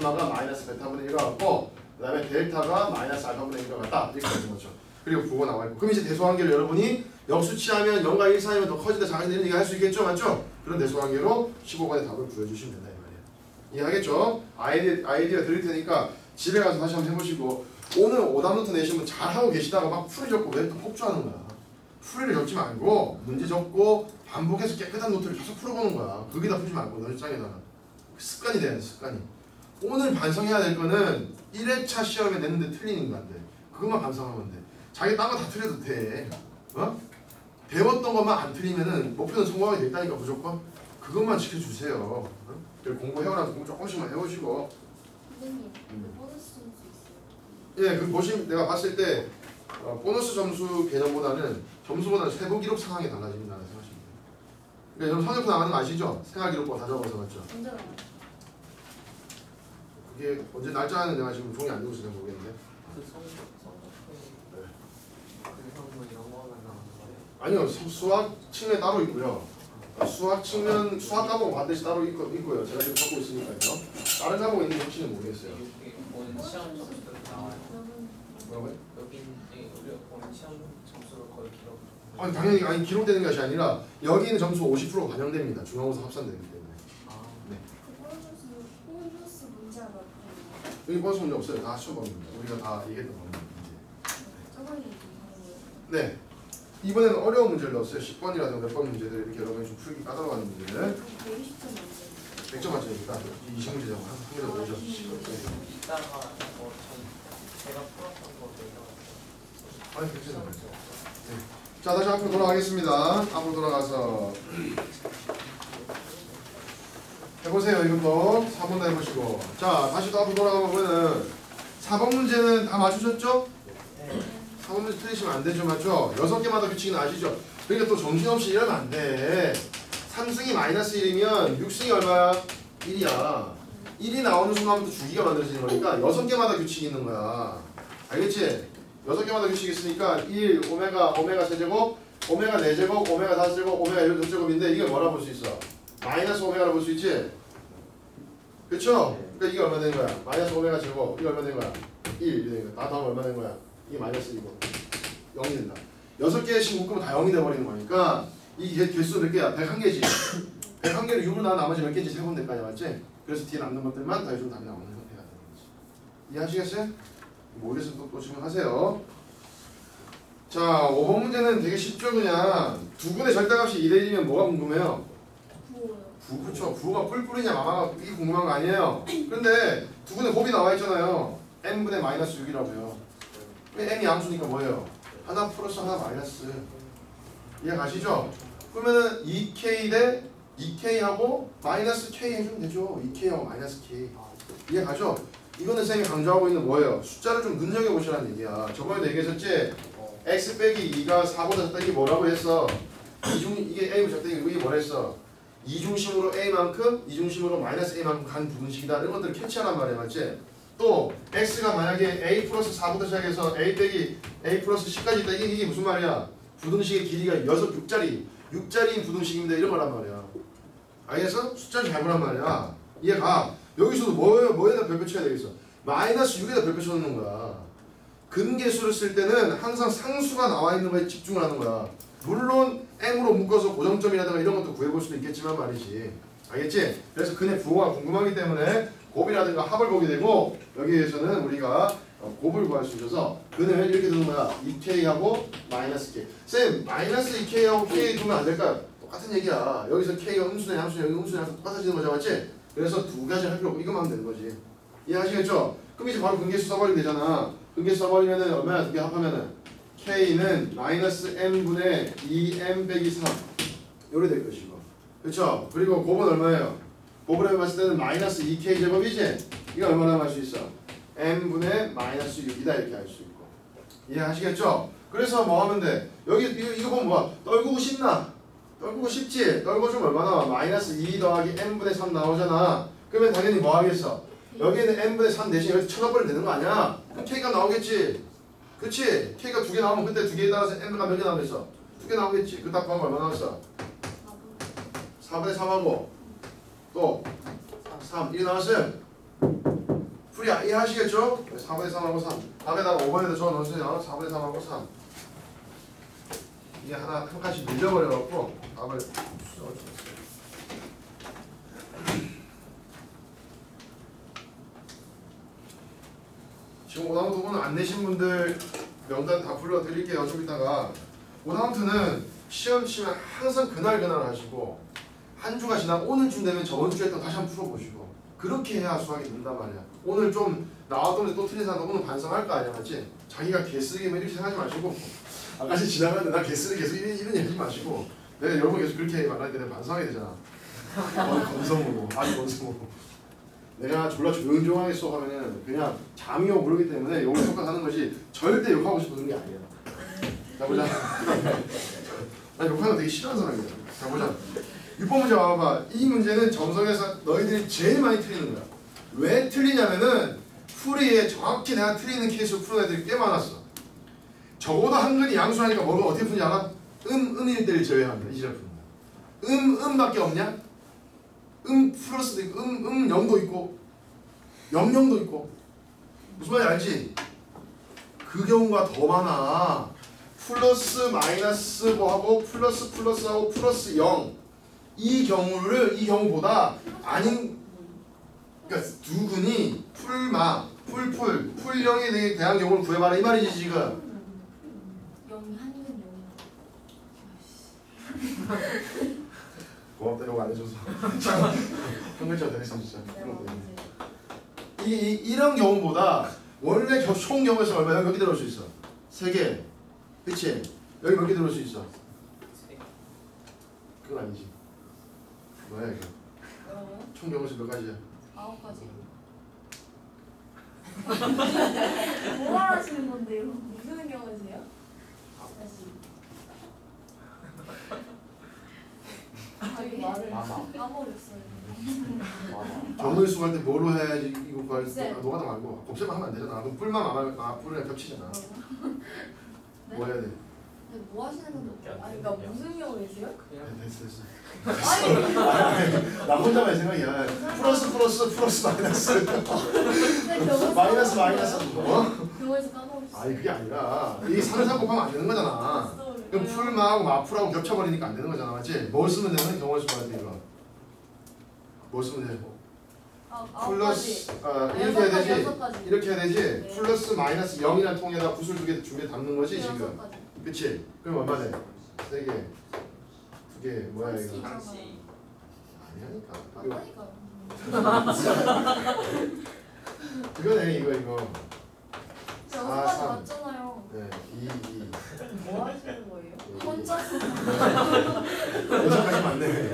감마가 마이너스 베타분의 1과 같고 그 다음에 델타가 마이너스 알파분의 1과 같다. 이렇게 되는 거죠. 그리고 부호가 나와 있고. 그럼 이제 대소관계를 여러분이 역수치하면 0과 1 사이면 더 커진다. 작아진다 이런 얘기 할 수 있겠죠? 맞죠? 그런 대소관계로 15번의 답을 구해주시면 된다 이 말이에요. 이해하겠죠? 아이디, 아이디어 드릴 테니까 집에 가서 다시 한번 해보시고 오늘 오답노트 내시면 잘하고 계시다가 막 풀이 적고 왜 또 폭주하는 거야? 풀이를 적지 말고 문제 적고 반복해서 깨끗한 노트를 계속 풀어보는 거야. 거기다 풀지 말고 너희 짱에다가. 습관이 돼 습관이 오늘 반성해야 될 거는 1회차 시험에 냈는데 틀린 인간들 그것만 반성하면 돼 자기 딴 거 다 틀려도 돼 어? 배웠던 것만 안 틀리면은 목표는 성공하게 됐다니까 무조건 그것만 지켜주세요 어? 그리고 공부해오라면 공부 조금씩만 해오시고 선생님, 음. 보너스 점수 있어요. 예, 그 보시면 내가 봤을 때 어, 보너스 점수 개념보다는 점수보다는 세부 기록 상황이 달라집니다. 생각하시면 돼요. 그러니까 여러분 성적표 나가는 거 아시죠? 생활 기록부 다 적어서 맞죠? 그게 언제 날짜는 내가 지금 종이 안 들고 있어서 모르겠는데 그 나오는 거예요? 아니요 수- 수학 측면 따로 있고요. 어, 수학 측면 수학 과목 반드시 따로 있고, 있고요. 제가 지금 갖고 있으니까요. 다른 과목 있는지 혹시는 모르겠어요. 시험 나와요. 뭐라고요? 네, 우리 오는 시험 점수를 거의 기록. 아니 당연히 아니 기록되는 것이 아니라 여기 있는 점수 50% 반영됩니다. 중간고사 합산되기 때문에. 아, 그 보너스 보너스 문제 하나 풀어요. 여기 버스 문제 없어요. 다 수업입니다. 우리가 다 얘기했던 겁니다. 저번에 얘기한 거예요. 네. 이번에는 어려운 문제를 넣었어요. 10번이라든가 몇 번 문제들 이렇게 여러분이 좀 풀기 까다로운 문제들. 120점 안 100점 만점이니까 20문제라고 한 개도 오죠. 이따가 뭐전 제가 풀었던 거 내가 아니 100점 만점. 네. 자 다시 앞으로 돌아가겠습니다. 앞으로 돌아가서 해보세요. 이것도 4번도 해보시고. 자 다시 또 앞으로 돌아가 보면은 4번 문제는 다 맞추셨죠? 네. 4번 문제 틀리시면 안 되죠, 맞죠? 여섯 개마다 규칙은 아시죠? 그러니까 또 정신없이 이러면 안 돼. 3승이 마이너스 1이면 6승이 얼마야? 1이야. 1이 나오는 순간부터 주기가 만들어지는 거니까 여섯 개마다 규칙이 있는 거야. 알겠지? 여섯 개마다 규칙이 있으니까 1, 오메가, 오메가 세제곱, 오메가 4제곱, 오메가 5제곱, 오메가 16제곱인데 이게 뭐라 볼 수 있어? 마이너스 오메가라 볼 수 있지? 그쵸? 그러니까 이게 얼마 되는 거야? 마이너스 오메가 제곱, 이게 얼마 되는 거야? 1, 이렇게 되는 거야. 다 더하면 얼마 되는 거야? 이게 마이너스 1이고 0이 된다. 여섯 개씩 묶으면 다 0이 돼버리는 거니까 이 개- 개수 몇 개야? 101개지. 101개를 6으로 나온 나머지 몇 개인지 세번 아니야, 맞지? 그래서 뒤에 남는 것들만 더해주면 답이 나오는 형태가 되는 거지. 이해하시겠어요? 모르겠으면 또, 또 질문하세요. 자, 5번 문제는 되게 쉽죠, 그냥. 두 분의 절대값이 2대 1이면 뭐가 궁금해요? 부, 그쵸. 부가 뿔뿔이냐 마마가 이게 궁금한 거 아니에요. 근데 두 분의 곱이 나와 있잖아요. n분의 마이너스 6이라고요. n이 양수니까 뭐예요? 하나 플러스 하나 마이너스. 이해 가시죠? 그러면은 2k 대 2k하고 마이너스 k 해주면 되죠. 2k하고 마이너스 k. 이해 가죠? 이거는 쌤이 강조하고 있는 뭐예요? 숫자를 좀 눈여겨보시라는 얘기야. 저번에도 얘기했었지? x 빼기 2가 4보다 작다 이게 뭐라고 했어? 이중 이게 a보다 작다 이게 뭐라 했어? 이 중심으로 a만큼 이 중심으로 마이너스 a만큼 간 부분식이다. 이런 것들을 캐치하란 말이야 맞지? 또 x가 만약에 a 플러스 4부터 시작해서 a 빼기 a 플러스 10까지 있다. 이게, 무슨 말이야? 부등식의 길이가 6, 6자리. 6자리인 부등식인데 이런 거란 말이야. 알겠어? 숫자를 잘 보란 말이야. 이해가? 여기서도 뭐에, 뭐에다 별표 쳐야 되겠어? 마이너스 6에다 별표 쳐놓는 거야 근계수를 쓸 때는 항상 상수가 나와 있는 거에 집중을 하는 거야 물론 m으로 묶어서 고정점이라든가 이런 것도 구해볼 수도 있겠지만 말이지 알겠지? 그래서 근의 부호가 궁금하기 때문에 곱이라든가 합을 보게 되고 여기에서는 우리가 어, 곱을 구할 수 있어서 근을 이렇게 두는 거야 2k하고 마이너스 k 쌤 마이너스 2k하고 k 두면 안 될까요? 똑같은 얘기야 여기서 k가 음수네 양수네 여기 음수네 양수 똑같아지는 거죠 맞지? 그래서 두 가지 할 필요 없고 이것만 하면 되는 거지 이해하시겠죠? 그럼 이제 바로 근계수 써버리면 되잖아 근계수 써버리면은 얼마야 두개 합하면은 k는 마이너스 m분의 2m 빼기 3 요래 될 것이고 그렇죠? 그리고 곱은 얼마예요? 곱을 해봤을 때는 마이너스 2k 제곱이지? 이거 얼마나 할 수 있어? m분의 마이너스 6이다 이렇게 할 수 있고 이해하시겠죠? 그래서 뭐 하면 돼? 여기 이거, 이거 보면 뭐야? 떨구고 싶나? 떨구고 싶지? 떨궈주면 얼마 나 와? 마이너스 2 더하기 m분의 3 나오잖아 그러면 당연히 뭐 하겠어? 여기에는 m분의 3 대신 여기 쳐넣어버리면 되는 거 아니야? 그럼 k가 나오겠지? 그치? k가 두 개 나오면 그때 두 개에 따라서 m가 몇 개 나오겠어? 두 개 나오겠지? 그딱 보면 얼마 나왔어? 4분의 3하고 또 3, 1 나왔어요? 풀이 이해하시겠죠? 4분의 3하고 3 답에다가 5번에다 적어 넣으세요 4분의 3하고 3 이게 하나 한 칸씩 밀려버려갖고 답을 써줬 지금 오다운트 오늘 안 내신 분들 명단 다 불러드릴게요 좀 이따가. 오다운트는 시험 치면 항상 그날 그날 하시고 한 주가 지나 오늘 쯤 되면 저번 주에 또 다시 한번 풀어보시고 그렇게 해야 수학이 는단 말이야. 오늘 좀 나왔더니 또 틀린 사람 오늘 반성할 거 아니야 맞지? 자기가 개쓰기 뭐 이렇게 생각하지 마시고 아까씩 지나가는데 나 개쓰기 계속 이런, 이런 얘기 마시고 내가 여러 번 계속 그렇게 말할 때 내가 반성하게 되잖아. 건- 건성으로 아주 건성으로 내가 졸라 조용조용하게 수업하면은 그냥 잠이 오고 그러기 때문에 욕을 섞어가는 것이 절대 욕하고 싶은 게 아니야. 자 보자. 나 욕하는 거 되게 싫어하는 사람이야. 자 보자. 6번 문제 와봐. 이 문제는 정성에서 너희들이 제일 많이 틀리는 거야. 왜 틀리냐면은 풀이에 정확히 내가 틀리는 케이스로 푸는 애들이 꽤 많았어. 적어도 한글이 양수하니까 뭐가 어떻게 푸는지 알아? 음, 음일 때를 제외합니다 푸는 거야 음, 음밖에 없냐? 음 플러스도 있고 음, 음 0도 있고 00도 있고. 무슨 말인지 알지? 그 경우가 더 많아. 플러스 마이너스 뭐 하고 플러스 플러스 하고 플러스 0이 경우를 이 경우보다 아닌 그러니까 두 근이 풀마 풀풀 풀령에 대한 경우를 구해봐라. 이 말이지 지금. 영이 영이. 고맙다 이거 안 해줘서 한 글자 더 했으면 진짜 언제? 이, 이 이런 경우보다 원래 겨- 총 경우에서 얼마나 몇개 들어올 수 있어? 세 개, 그치? 여기 몇 개 들어올 수 있어? 그건 아니지. 뭐야 이거? 뭐라고요? 총 경우에서 몇 가지야? 아홉 가지. 뭐 말하시는 건데요? 무슨 경우세요? 다시. 자기 말을 많아. 까먹었어요. 경우의 수할 때 뭐로 해야지 이거 구할 때 곱셈. 아, 노가다 말고 곱셈 하면 안 되잖아. 그럼 뿔만 안 하면 아 뿔이랑 겹치잖아. 네? 뭐 해야 돼? 근데 뭐 하시는 건데? 아니 그러니까 무슨 경우세요? 그냥 네, 됐어 됐어. 아니 나 혼자만 생각이야. 플러스 플러스 플러스 마이너스 근데 경우 마이너스 마이너스 뭐? 경우에서 까먹었어. 아니 그게 아니라 이 상상 곱하면 안 되는 거잖아. 그럼 풀마하고 마풀하고 겹쳐버리니까 안 되는 거잖아, 맞지? 뭘 쓰면 되는 경우의 수할 때 이거. 뭘 쓰면 돼? 아, 플러스. 아 이렇게 해야 되지. 이렇게 해야 되지. 네. 플러스 마이너스 0이라는 통에다 구슬 두개 준비해 담는 거지 여섯 지금. 그치? 그럼 얼마 돼? 세 개. 두 개. 뭐야 이거? 삼십. 아니라니까. 이거. 이거네 이거 이거. 여섯 아, 삼. 맞잖아요. 네. 2 2. 뭐 하시는 거예요? 네. 혼자서 여섯 가지 맞네.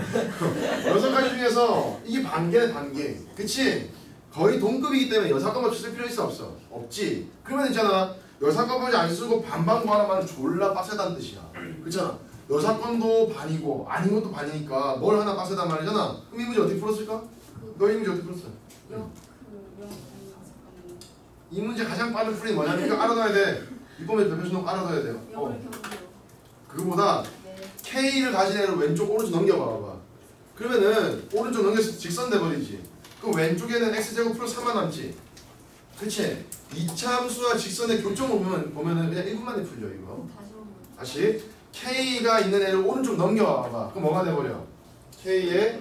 여섯 가지 중에서 이게 반개네 반개. 그치? 거의 동급이기 때문에 여사건 없이 쓸 필요 있어 없어? 없지. 그러면 있잖아. 여사건 없이 안 쓰고 반반 구하는 말은 졸라 빡세다는 뜻이야. 그렇잖아. 여사건도 반이고 아닌 것도 반이니까 뭘 하나 빡세단 말이잖아. 그럼 이 문제 어떻게 풀었을까? 너 이 문제 어떻게 풀었어? 영, 그. 이 문제 가장 빠른 풀이 뭐냐면 이거 알아둬야 돼. 이번에 수능 알아둬야 돼요. 어. 그거보다 네. K를 가진 애를 왼쪽 오른쪽 넘겨봐 봐봐 그러면은 오른쪽 넘겨서 직선 돼버리지 그럼 왼쪽에는 x제곱 플러스 3만 남지 그치? 이차 함수와 직선의 교점을 보면, 보면은 그냥 1분 만에 풀려 이거 다시 K가 있는 애를 오른쪽 넘겨봐 봐봐 그럼 뭐가 돼버려? K에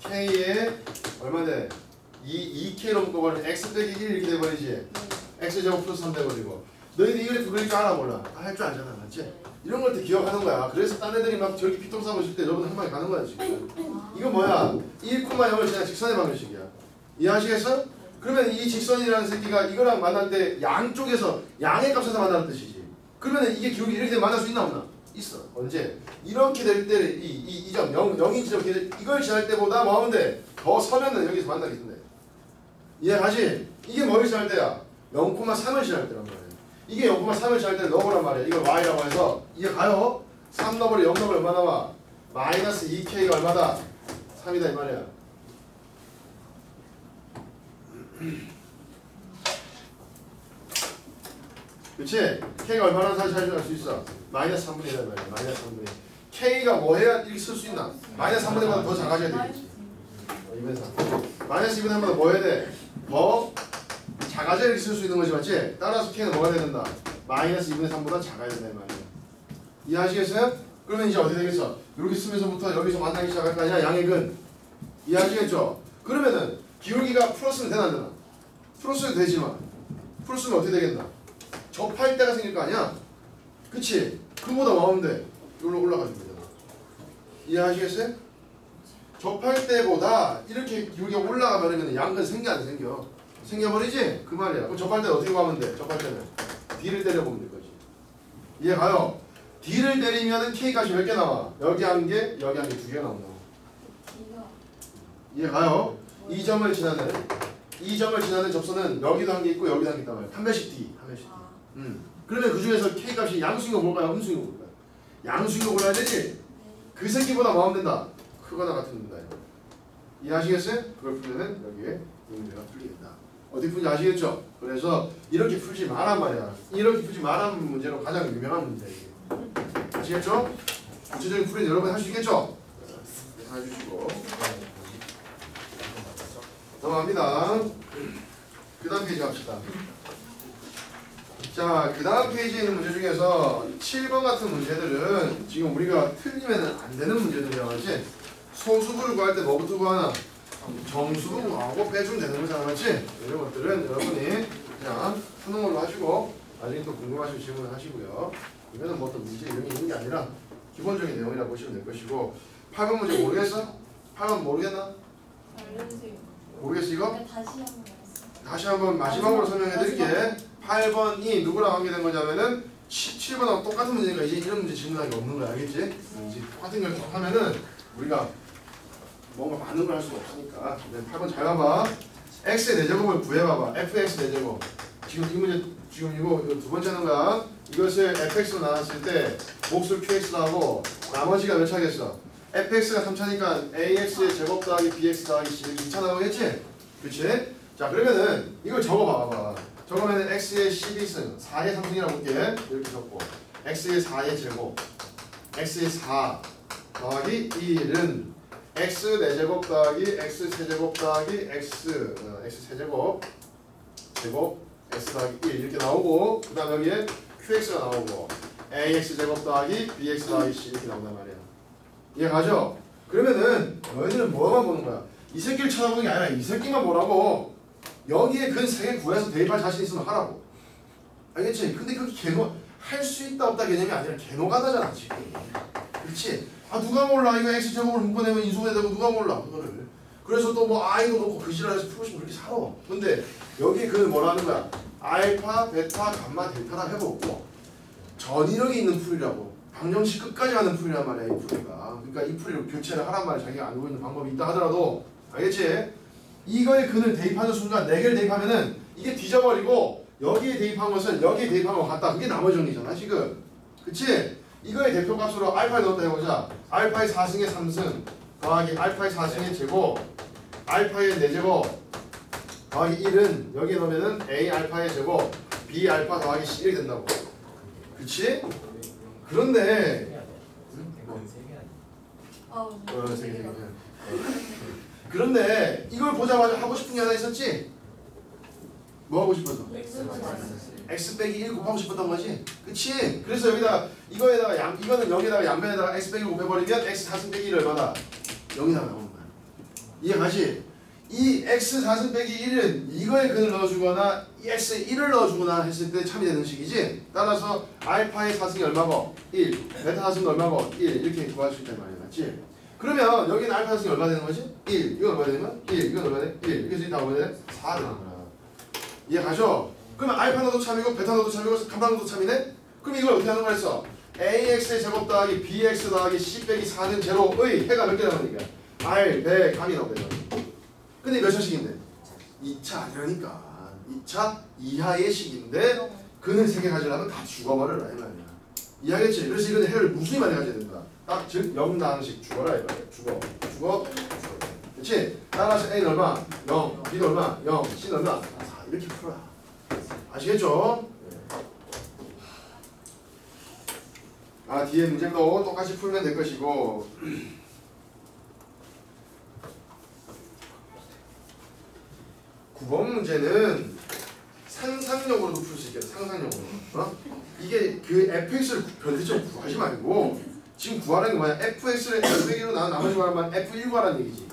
K에 얼마 돼? 2, 2K 넘겨버리면 x 빼기 1 이렇게 돼버리지 네. X제곱 플러스 3 돼버리고 너희들 이 그래프 그러니까 알아볼라 할줄 알잖아 맞지? 네. 이런 걸 때 기억하는 거야. 그래서 딴 애들이 막 저렇게 피통 싸고 있을 때 여러분 한 방에 가는 거야 지금. 아, 이거 뭐야? 1,0을 그냥 직선의 방정식이야. 이해하시겠어? 그러면 이 직선이라는 새끼가 이거랑 만날 때 양쪽에서 양의 값에서 만나는 뜻이지. 그러면 이게 기울기 이렇게 만날 수 있나 없나? 있어. 언제? 이렇게 될 때 이 이 점 0, 0인 지점 이걸 지날 때보다 뭐 하면 돼? 더 서면은 여기서 만나겠는데. 이해가지? 이게 뭐를 지날 때야? 0,3을 지날 때란 말이야. 이게 0,3을 지날 때 넣어보란 말이야. 이걸 y라고 해서 이게 가요? 3 넣어버리 0 넣어버리 얼마 나와? 마이너스 2k가 얼마다? 3이다 이 말이야. 그치? K가 얼마나 사실 알수 있어? 마이너스 3분의 1이란 말이야. 마이너스 3분의 1. K가 뭐 해야 이렇게 쓸 수 있나? 마이너스 3분의 1보다 더 작아져야 되겠지. 어, 이면서 마이너스 2분의 1보다 뭐 해야 돼? 더 작아져 이렇게 쓸수 있는 거지 맞지? 따라서 k는 뭐가 돼야 된다? 마이너스 2분의 3보다 작아야 된다 이 말이야 이해하시겠어요? 그러면 이제 어떻게 되겠어? 이렇게 쓰면서부터 여기서 만나기 시작할 거 아니야 양액은 이해하시겠죠? 그러면은 기울기가 플러스는 되나 안 되나? 플러스는 되지만 플러스는 어떻게 되겠나? 접할 때가 생길 거 아니야? 그치? 그보다 돼 이걸로 올라가주면 되잖아 이해하시겠어요? 접할 때보다 이렇게 기울기가 올라가 버리면 양근 생겨 안 생겨? 생겨버리지? 그 말이야 그럼 접할 때는 어떻게 하면 돼? 접할 때는 D를 때려보면 될 거지 이해 가요? D를 때리면은 K 값이 몇 개 나와? 여기 한 개, 여기 한 개 두 개 나온다 D가 이해 가요? 이 점을 지나는 이 점을 지나는 접선은 여기도 한 개 있고 여기도 한 개 있단 말이야 한 배씩 D 한 배씩 아, 음. 그러면 그 중에서 K 값이 양수인 거 볼까요? 음수인 거 볼까요? 양수인 거 골라야 되지? 네. 그 새끼보다 뭐 하면 된다? 크거나 같은 된다. 이해하시겠어요? 그걸 풀면은 여기에 이 문제가 풀리겠다 어떻게 풀지 아시겠죠? 그래서 이렇게 풀지 말란 말이야 이렇게 풀지 말라는 문제로 가장 유명한 문제 아시겠죠? 구체적인 풀이는 여러분 할 수 있겠죠? 해주시고 넘어갑니다 그 다음 페이지 갑시다 자, 그 다음 페이지에 있는 문제 중에서 7번 같은 문제들은 지금 우리가 틀리면 안 되는 문제들이야, 맞지? 소수부를 구할 때 뭐부터 구하나? 정수부 구하고 빼주면 되는 거잖아, 맞지? 이런 것들은 여러분이 그냥 푸는 걸로 하시고 나중에 또 궁금하시면 질문을 하시고요. 이거는 뭐 어떤 문제 이름이 있는 게 아니라 기본적인 내용이라고 보시면 될 것이고 8번 문제 모르겠어? 8번 모르겠나? 모르겠어 이거? 네, 다시 한번. 다시 한번 마지막으로 설명해 드릴게. 8번이 누구랑 관계된 거냐면은 7번하고 똑같은 문제니까 이제 이런 문제 질문할 게 없는 거야. 알겠지? 이제 똑같은 걸 하면은 우리가 뭔가 많은 걸 할 수가 없으니까. 네, 8번 잘 봐봐. x의 내제곱을 구해봐봐. fx 내제곱. 지금 이 문제 지금 이거, 이거 두 번째 하는 거야. 이것을 fx로 나눴을 때 몫을 qx로 하고 나머지가 몇 차겠어? fx가 3차니까 ax의 제곱 더하기 bx 더하기 c 이렇게 2차 나오겠지? 그치? 자 그러면은 이걸 적어봐봐 적으면은 x의 12승 4의 3승이라고 볼게 이렇게 적고 x의 4의 제곱 x의 4 더하기 1은 x 4제곱 더하기 x 세제곱 더하기 x 어, x 세제곱 제곱 x 더하기 1 이렇게 나오고 그 다음 여기에 qx가 나오고 ax 제곱 더하기 bx 더하기 c 이렇게 나온단 말이야 이해가죠? 그러면은 너희들은 뭐만 보는 거야? 이 새끼를 찾아보는 게 아니라 이 새끼만 보라고 여기에 근세개 구해서 대입할 자신 있으면 하라고 알겠지? 근데 그게 개노 할 수 있다 없다 개념이 아니라 개노가다잖아 지금 그렇지? 아 누가 몰라. 이거 x 제곱을 묶어내면 인수분해 되고 누가 몰라 그거를. 그래서 또 뭐 아 이거 놓고 그 지랄해서 풀고 싶으면 그렇게 살아. 근데 여기 그 뭐라는 거야? 알파, 베타, 감마, 델타라 해보고 전이력이 있는 풀이라고. 방정식 끝까지 가는 풀이란 말이야 이 풀이가. 그러니까 이 풀이로 교체를 하란 말이야. 자기가 알고 있는 방법이 있다 하더라도. 알겠지? 이거에 근을 대입하는 순간 4개를 대입하면은 이게 뒤져버리고 여기에 대입한 것은 여기에 대입한 것 같다. 그게 나머지 정리잖아 지금. 그치? 이거의 대표값으로 알파를 넣었다 해보자. 알파의 4승의 3승. 더하기 알파의 4승의 제곱. 알파의 4제곱. 더하기 1은 여기에 넣으면은 A 알파의 제곱 B 알파 더하기 C 이렇게 된다고. 그치? 그런데 아, 어, 세개 세개 그런데 이걸 보자마자 하고 싶은 게 하나 있었지? 뭐 하고 싶어서? X 빼기 1 곱하고 싶었던 거지? 그치? 그래서 여기다 이거에다가 양 이거는 여기다가 양변에다가 x 빼기 곱해버리면 x 4승 빼기 1 얼마다? 0이 나오는 거야 이해가지? 이 x 4승 빼기 1은 이거에 근을 넣어주거나 이 x에 1을 넣어주거나 했을 때 참이 되는 식이지? 따라서 알파의 4승이 얼마고? 1 베타 4승이 얼마고? 1 이렇게 구할 수 있단 말이야 맞지? 그러면 여기는 알파 4승이 얼마 되는 거지? 1 이건 얼마 되는 거야? 1 이건 얼마 돼? 1 이렇게 다 얼마 돼? 4 되는 거야 이해 가죠? 그러면 알파 너도 참이고 베타 너도 참이고 감파 너도 참이네? 그럼 이걸 어떻게 하는 거였어? AX의 제곱 더하기 BX 더하기 C 빼기 4는 제로의 해가 몇 개 나오니까 R, 배, 감이 나오거든 근데 몇 차식인데? 2차 아니라니까 2차 이하의 식인데 근을 3개 가지려면 다 죽어버려라 이 말이야 이해하겠지? 그래서 이건 해를 무수히 많이 가져야 된다 딱 즉 영당식 죽어라 이 말이야 죽어 죽어 죽어 그렇지? 따라서 A는 얼마? 0 B는 얼마? 0 C는 얼마? 4 이렇게 풀어야 아시겠죠? 아 뒤에 문제도 똑같이 풀면 될 것이고 9번 문제는 상상력으로도 풀 수 있겠다. 상상력으로. 어? 이게 그 fx를 변태적으로 구하지 말고 지금 구하라는 게 뭐야? fx를 f1로 나 나머지 말만 f1 구하라는 얘기지.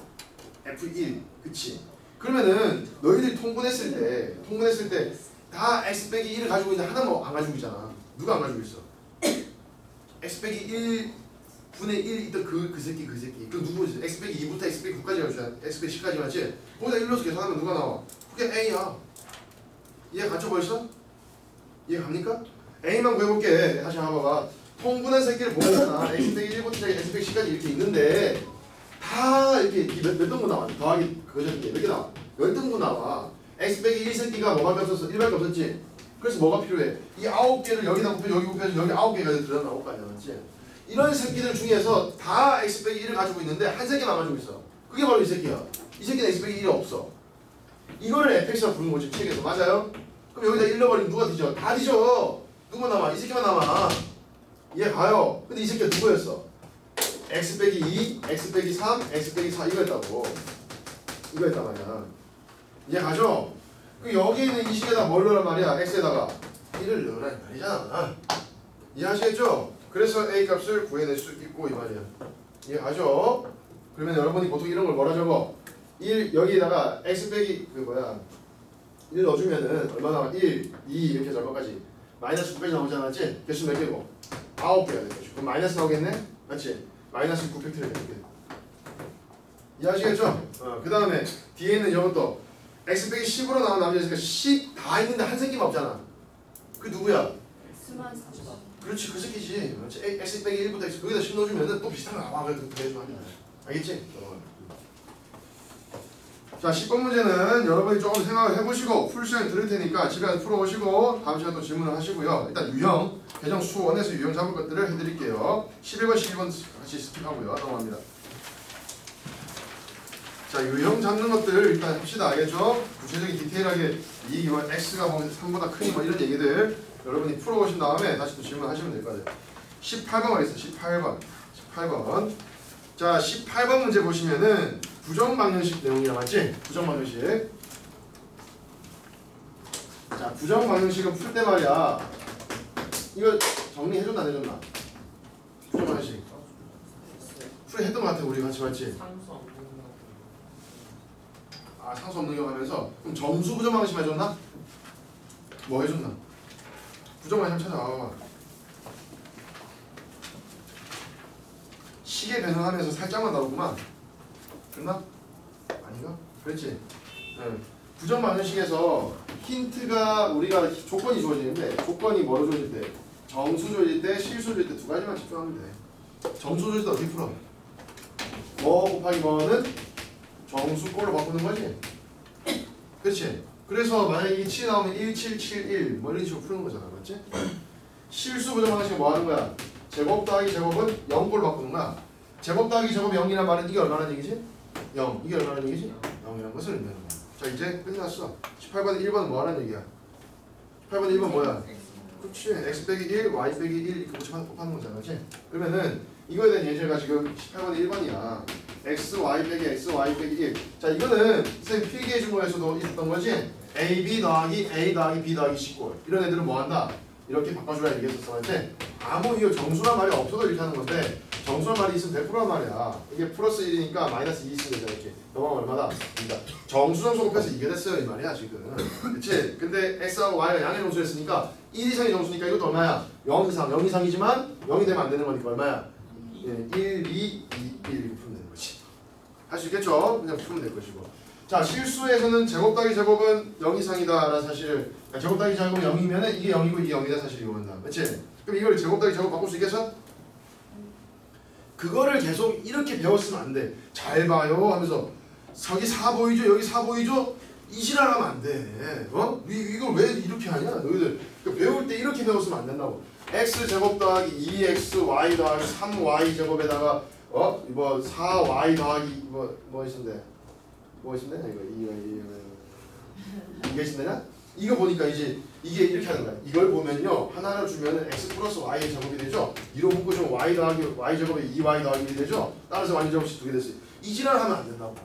f1. 그치? 그러면은 너희들이 통분했을 때 통분했을 때 다 x 빼기 1을 가지고 있는데 하나만 안 가지고 있잖아. 누가 안 가지고 있어? x 빼기 1 분의 1 있던 그, 그 새끼 그 새끼 그 누구지? x 빼기 2부터 x 빼기 9까지 가주잖아 x 빼기 10까지 맞지? 거기다 1로서 계산하면 누가 나와? 그게 a야 이해 갔죠 벌써? 이해 갑니까? a만 구해볼게 다시 한번 봐봐 통분한 새끼를 보면 x 빼기 1부터 시작해 x 빼기 10까지 이렇게 있는데 다 이렇게 이 몇, 몇 등분 나와 더하기 이게 몇개 나와? 열 등분 나와 x 빼기 1 새끼가 뭐밖에 없었어? 1밖에 없었지? 그래서 뭐가 필요해? 이 아홉 개를 여기다 곱해 여기 곱해서 여기 아홉 개가 들어 나올 거 아니야 맞지? 이런 새끼들 중에서 다 x 빼기 1을 가지고 있는데 한 새끼만 가지고 있어. 그게 바로 이 새끼야. 이 새끼는 x 빼기 1이 없어. 이거를 fx라고 부르는 거지 책에서 맞아요? 그럼 여기다 1 넣어버리면 누가 뒤져? 다 뒤져. 누구만 남아? 이 새끼만 남아. 이해 가요. 근데 이 새끼가 누구였어? x 빼기 2, x 빼기 3, x 빼기 4 이거였다고. 이거였단 말이야. 이해 가죠? 그 여기 있는 이 식에다 뭘 넣으란 말이야? x에다가 1을 넣으란 말이잖아. 이해하시겠죠? 그래서 a 값을 구해낼 수 있고 이 말이야. 이해가죠? 그러면 여러분이 보통 이런 걸 뭐라 적어? 1 여기다가 x 빼기 그 뭐야 1 넣어주면은 얼마 나와? 1, 2 이렇게 적어까지 마이너스 9까지 나오잖아 맞지? 개수 몇 개고? 9개가 되겠죠 그럼 마이너스 나오겠네? 맞지? 마이너스 9팩트를 이렇게 이해하시겠죠? 어, 그 다음에 뒤에 있는 이것도 x 빼기 10으로 나온 남자니까 10다 있는데 한 새끼만 없잖아 그 누구야? 수만 사십. 그렇지 그 새끼지 그렇지 x 빼기 1부터 x 거기다 10 넣어주면은 또 비슷한 거 나와 그래도 해. 알겠지? 어. 자 10번 문제는 여러분이 조금 생각을 해보시고 풀 시간 들을 테니까 집에 가서 풀어오시고 다음 시간 또 질문을 하시고요 일단 유형 개정 수원에서 유형 잡을 것들을 해드릴게요 11번 12번 같이 스킵하고요 넘어갑니다 자 유형 잡는 것들 일단 합시다. 알겠죠? 구체적인 디테일하게 이뭐 x가 뭐 3보다 크니 뭐 이런 얘기들 여러분이 풀어오신 다음에 다시 또 질문하시면 될 거예요. 18번 가겠습니다 18번. 18번. 자 18번 문제 보시면은 부정방정식 내용이라 맞지? 부정방정식. 자 부정방정식은 풀 때 말이야. 이거 정리해줬나 안 해줬나? 부정방정식. 풀 했던 것 같아 우리 같이 없는 거. 아 상수 없는 경 하면서 그럼 점수 부정방정식 해줬나? 뭐 해줬나? 부정방정식 찾아와봐 시계 변형하면서 살짝만 다르구만 됐나? 아닌가? 그렇지 응. 부정 방정식에서 힌트가 우리가 조건이 주어지는데 조건이 뭐로 주어질 때? 정수 주어질 때 실수 주어질 때두 가지만 집중하면 돼 정수 주어질 때 어떻게 풀어? 뭐 곱하기 뭐는 정수 꼴로 바꾸는 거지 그렇지 그래서 만약에 이게 7 나오면 1771 뭐 이런 식으로 푸는 거잖아 맞지? 실수 부정방정식 뭐 하는 거야? 제곱 더하기 제곱은 0꼴로 바꾸는 거야 제곱 더하기 제곱 0이란 말은 이게 얼마나 얘기지? 0 이게 얼마나 얘기지? 0이라는 것을 의미하는 거야 자 이제 끝났어 18번 1번은 뭐 하는 얘기야? 18번 1번 뭐야? 그렇지 x 빼기 1, y 빼기 1 이렇게 곱하는 거잖아 그렇지? 그러면은 이거에 대한 예제가 지금 18번 1번이야 x, y 빼기 x, y 빼기 1 자 이거는 선생님 필기해 준 거에서도 있었던 거지? a, b 더하기 a 더하기 b 더하기 19 이런 애들은 뭐 한다? 이렇게 바꿔주라 얘기했었어 맞지? 아무 이거 정수란 말이 없어도 이렇게 하는 건데 정수란 말이 있으면 100%란 말이야 이게 플러스 1이니까 마이너스 2 있으면 되잖아 이렇게 넘어가면 얼마다? 그러니까 정수 정수 곱해서 이게 됐어요 이 말이야 지금 그치? 근데 x하고 y가 양의 정수였으니까 1 이상의 정수니까 이것도 얼마야? 0 이상 0 이상이지만 0이 되면 안 되는 거니까 얼마야? 예, 1, 2, 2, 1 이렇게 할 수 있겠죠? 그냥 풀면 될 것이고 자 실수에서는 제곱 더하기 제곱은 0 이상이다 라는 사실을 그러니까 제곱 더하기 제곱은 0이면 이게 0이고 이게 0이다 사실을 이용한다 그치? 그럼 이걸 제곱 더하기 제곱 바꿀 수 있겠어? 그거를 계속 이렇게 배웠으면 안 돼 잘 봐요 하면서 저기 4 보이죠? 여기 4 보이죠? 이 지랄하면 안 돼 어? 이, 이걸 왜 이렇게 하냐 너희들 그 배울 때 이렇게 배웠으면 안 된다고 x 제곱 더하기 2xy 더하기 3y 제곱에다가 어? 뭐 4y 더하기 뭐, 뭐? 뭐 있으면 되냐 이거 이거 이거 이게 되냐? 이거 보니까 이제 이게 이렇게 하는 거야 이걸 보면요 하나를 주면은 x 플러스 y의 제곱이 되죠 이로 묶어주면 y 더하기 y 제곱에 2y 더하기 1이 되죠 따라서 y 제곱씩 두개 됐어요 이 지랄 하면 안 된다고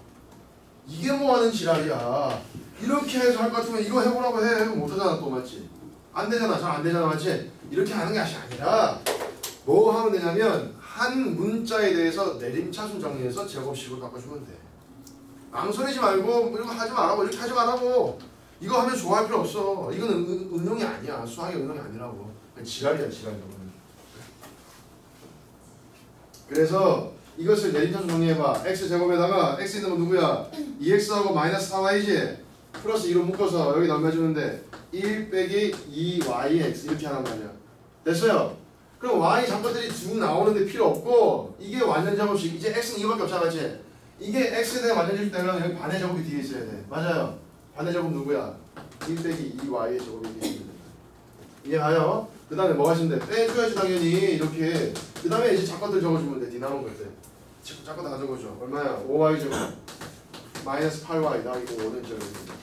이게 뭐 하는 지랄이야 이렇게 해서 할 것 같으면 이거 해보라고 해. 못하잖아 또 맞지? 안 되잖아. 잘 안 되잖아 맞지? 이렇게 하는 게 아니라 뭐 하면 되냐면 한 문자에 대해서 내림차순 정리해서 제곱식으로 바꿔주면 돼. 망설이지 말고 뭐 이거 하지 말라고 이렇게 하지 말라고 이거 하면 좋아할 필요 없어. 이거는 은, 응용이 아니야. 수학의 응용이 아니라고. 지랄이야 지랄 이거는. 그래서 이것을 내림차순 정리해봐. x 제곱에다가 x 있는 건 누구야? 2x하고 마이너스 4y지. 플러스 2로 묶어서 여기 남겨주는데 1 빼기 2yx 이렇게 하란 말이야. 됐어요? 그럼 y 잡것들이 쭉 나오는데 필요 없고 이게 완전 작업식 이제 x는 이거밖에 없잖아 맞지? 이게 x에 대한 완전 작업식 되면 여기 반의 제곱이 뒤에 있어야 돼 맞아요 반의 제곱 누구야? 1 빼기 2y의 제곱이 뒤에 있는 이해 가요? 그 다음에 뭐 하시면 돼? 빼줘야지 당연히 이렇게 그 다음에 이제 작것들 적어주면 돼 뒤남은 것들 작것 다 적어줘 얼마야? 5y 제곱 마이너스 8y 나 이거 5는 적어줍니다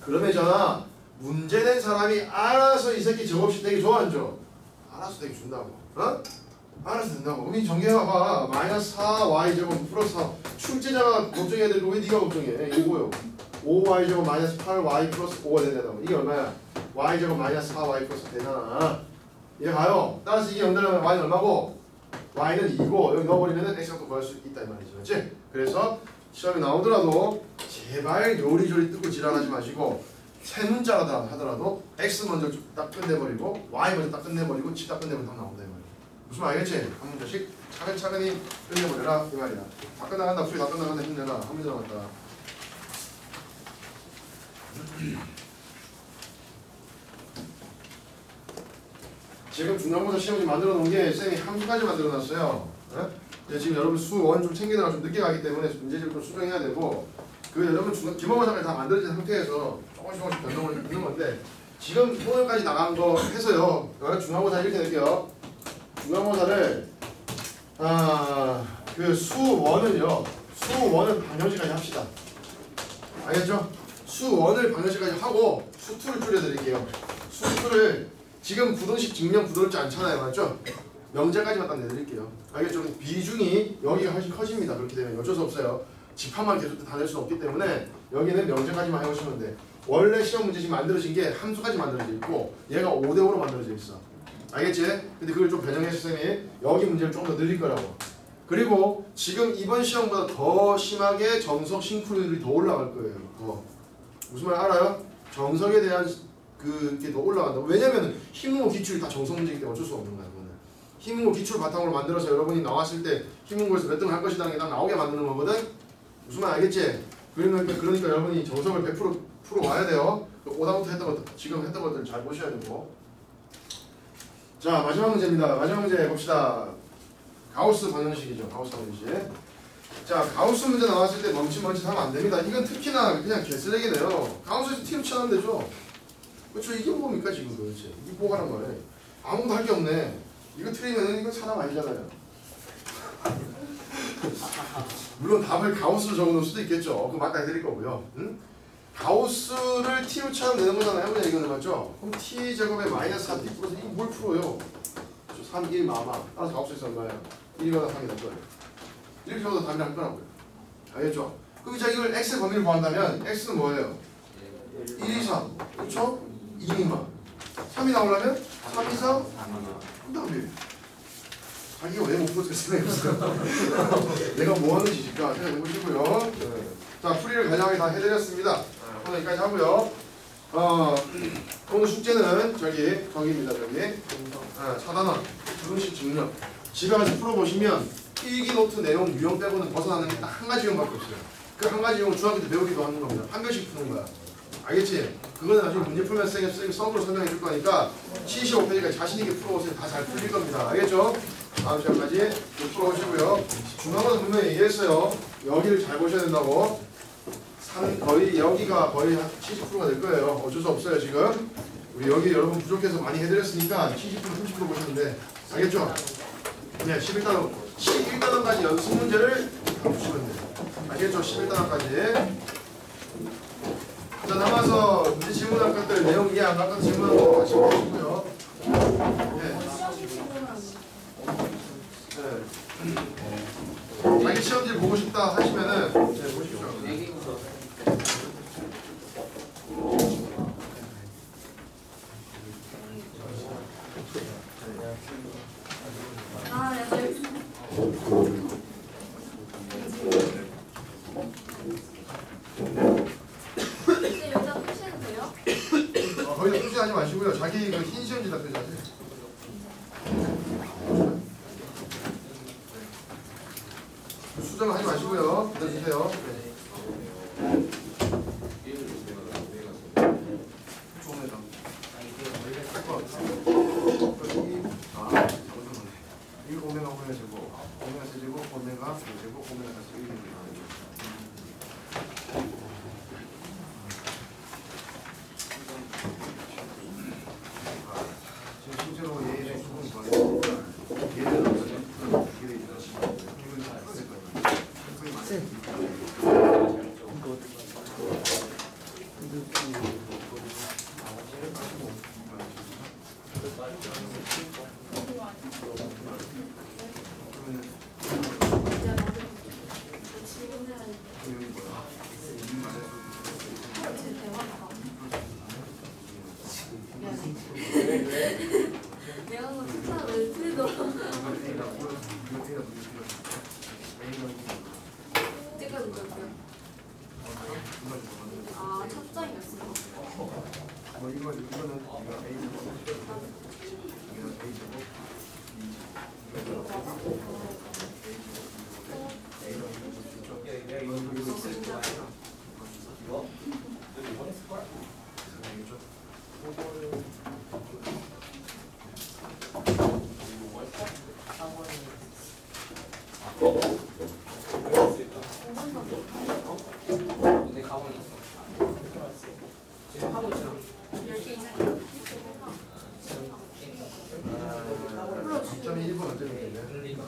그러면잖아 문제 낸 사람이 알아서 이 새끼 제곱식 되게 좋아 안 좋아? 알아서 되게 준다고 어? 알아서 된다고 이 정리해봐봐 마이너스 4y 제곱 플러스 4 출제자가 걱정해야 되고 왜 네가 걱정해 이거요 5y 제곱 마이너스 8y 플러스 5가 된다고 이게 얼마야? y 제곱 마이너스 4y 플러스 되잖아 이해 가요? 따라서 이게 연달하면 y는 얼마고? y는 2고 여기 넣어버리면 또 구할 수 있다 이 말이죠 그렇지? 그래서 시험에 나오더라도 제발 요리조리 뜯고 지랄하지 마시고 세 문자다 하더라도 x 먼저 딱 끝내버리고 y 먼저 딱 끝내버리고 치딱 끝내면 다 나온다 이 말이야. 무슨 말 알겠지? 한 문자씩 차근차근히 끝내버려라 이 말이야. 다 끝나간다 수리 다 끝나간다 힘내라. 한 문제 남았다. 지금 중간고사 시험지 만들어 놓은 게 쌤이 함수까지 만들어 놨어요. 예? 예, 지금 여러분 수원 좀 챙기느라 좀 늦게 가기 때문에 문제집을 좀 수정해야 되고 그 여러분 중간 기본고사까지 다 만들어진 상태에서 조금씩 조금씩 변동을 주는 건데 지금 오늘까지 나간 거 해서요. 어, 중간고사 이렇게 낼게요. 중간고사를 아 그 수원을요. 수원은 방정식까지 합시다. 알겠죠? 수원을 방정식까지 하고 수투를 줄여드릴게요. 수투를 지금 부등식 증명 부등식 않잖아요? 맞죠? 명제까지만 딱 내드릴게요. 알겠죠? 비중이 여기가 훨씬 커집니다. 그렇게 되면 어쩔 수 없어요. 집합만 계속 다낼 수는 없기 때문에 여기는 명제까지만 해오시면 돼 원래 시험 문제 지금 만들어진 게 함수까지 만들어져 있고 얘가 5대5로 만들어져 있어. 알겠지? 근데 그걸 좀 변형해서 쌤이 여기 문제를 좀 더 늘릴 거라고. 그리고 지금 이번 시험보다 더 심하게 정석 싱크로율이 더 올라갈 거예요. 더 무슨 말 알아요? 정석에 대한 그게 더 올라간다. 왜냐면 힘모 기출이 다 정석 문제이기 때문에 어쩔 수 없는 거야 그거는. 힘모 기출 바탕으로 만들어서 여러분이 나왔을 때 힘모에서 몇 등을 할 것이라는 게 딱 나오게 만드는 거거든? 무슨 말 알겠지? 그러니까, 그러니까 여러분이 정석을 100% 풀어 와야 돼요. 오다부터 했던 것들, 지금 했던 것들 잘 보셔야 되고. 자 마지막 문제입니다. 마지막 문제 봅시다. 가우스 방정식이죠. 가우스 방정식. 자 가우스 문제 나왔을 때 멈칫멈칫 하면 안 됩니다. 이건 특히나 그냥 개쓰레기네요. 가우스에서 티로 치면 되죠. 그렇죠. 이게 뭡니까 지금 도대체? 이게 뭐가란 말이에요? 아무도 할 게 없네. 이거 틀리면 이건 사람 아니잖아요. 물론 답을 가우스로 적어놓을 수도 있겠죠. 그거 맞다 해드릴 거고요. 응? 가우스를 t로 치면 되는 거잖아요. 그냥 이거는 맞죠? 그럼 t 제곱에 마이너스 4t 플러스 이거 뭘 풀어요? 3, 1 마마. 따라서 가우스에서 얼마예요? 1이거나 3이 될 거예요. 이렇게 적어도 답이 날 거라고요. 알겠죠? 그럼 자 이걸 x 범위를 구한다면 x는 뭐예요? 1, 2, 3. 그렇죠? 2미만. 3이 나오려면 3, 2, 3. 그 다음에 자기가 왜못 풀었겠어요? 내가 뭐 하는지 진짜 생각해 보시고요. 자 풀이를 간략하게 다 해드렸습니다. 여기까지 하고요. 어, 오늘 숙제는 저기 저기입니다. 저기 아, 차단원 부등식 증명. 집에 가서 풀어보시면 필기 노트 내용 유형 빼고는 벗어나는 게 딱 한 가지 유형밖에 없어요. 그 한 가지 유형을 중학교 때 배우기도 하는 겁니다. 한 개씩 푸는 거야. 알겠지? 그거는 나중에 문제 풀면 쌤이 쌤이 썸으로 설명해 줄 거니까 75페이지까지 자신 있게 풀어보세요. 다 잘 풀릴 겁니다. 알겠죠? 다음 시간까지 풀어보시고요. 중간고사 분명히 얘기했어요. 여기를 잘 보셔야 된다고. 산 거의 여기가 거의 한 70%가 될 거예요. 어쩔 수 없어요 지금. 우리 여기 여러분 부족해서 많이 해드렸으니까 70% 30% 보시는데 알겠죠? 네, 11단원 11단원까지 연습 문제를 다 푸시면 돼요. 알겠죠? 11단원까지. 자 남아서 문제 질문할 것들 내용 이해 안 갔던 질문하는 거 다시 보시고요. 네. 네. 자기 시험지 보고 싶다 하시면은 어, 하지 마시고요. 자기 그흰 시험지 답변 자세. 네. 수정하지 마시고요. 믿어주세요. 네.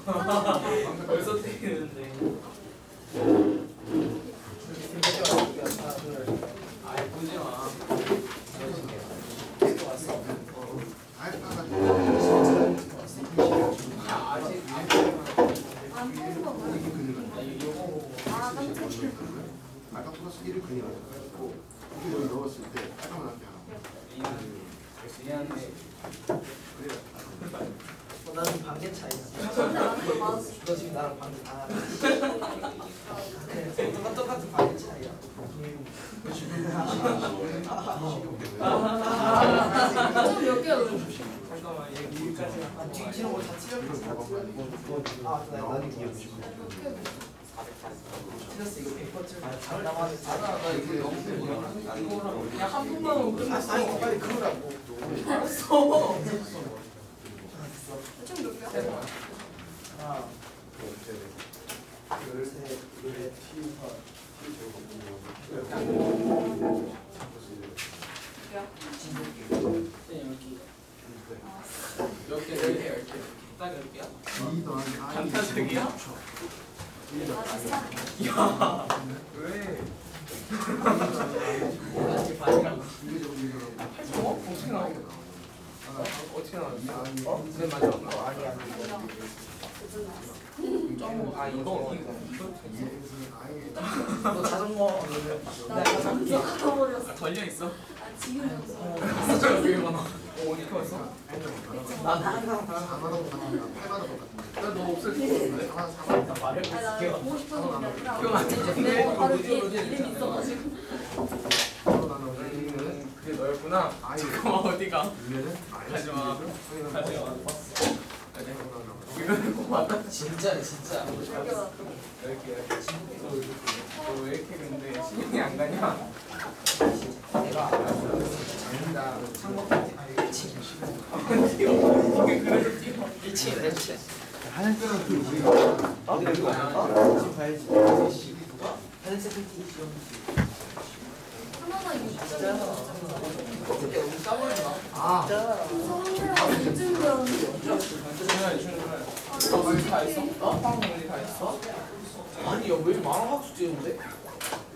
벌써 때리는데. 아이 보지 마. 야 아직 안 푸는 거 뭐야? 아, 깜짝이야. 아까 플러스 1을 그냥 가지고 이거 여기 넣었을 때 잠깐만 할게요. 미안해. 그래. 나는 반개 차이야. 근데 나는 거 맞았어. 너 지금 나랑 반개 다. 그래, 똑같 똑같은 반개 차이야. 좀몇 개야, 너? 잠깐만 얘 여기까지. 아, 지금 지금 뭐다 찢었어. 아, 나 나는 기억 좀. 몇 개? 찢었어 이거 페이퍼 잘 남았어. 나 이거 너무 이거랑 야한 번만 하고 아, 끝났어. 빨리 그러라고. 알았어. 총몇 개야? 하나, 둘, 셋, 넷? 열 개, 열 개. 딱열 개야? 2 더하기 I 반타적이야? 아, 진짜? 야. 왜? 어? 어떻게 나와? 아, 어떻게 나왔어? 어? 네 맞아. 어, 아니 아니. 점. 아 이거 이거. 너 자전거. 나 자전거. 아, 걸려 있어? 아, 지금 줬어. 진짜 왜 많아? 어 어디 왔어? 나는 항상 4만원 같은데 8만원 같은데 나너 없을 줄 알았는데. 4만 4만 나 말해. 아니, 나 보고 싶어서 안 나지? 내 바로 뒤에 이름이 있어가지고. 음, 그게 너였구나. 아이 잠깐만 어디가? 위에는 가지 마. 가지 마. 마 이거는 고마워. 진짜네 진짜. 몇 개? 왔어? 이렇게 너왜 이렇게 근데 신경이 안 가냐? 내가 장인다. 창문 하늘 때는 그 우리가 아 이거 아 지금 봐야지. 하늘색 팬티. 하나가 6점. 어떻게 우리 까버리나? 아 성우랑 6점 배웠는데. 충분해 충분해. 너 멀리 다 있어? 어? 빵 멀리 다 있어? 아니 야왜 이렇게 많아 학수 찍는데?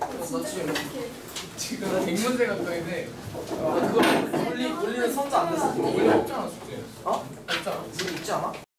나 지금. 지금 100문제 가까이 돼. 나 그거 올리 올리는 선자 안 됐어. 원래 없잖아 숙제. 어? 없잖아. 있지 않아?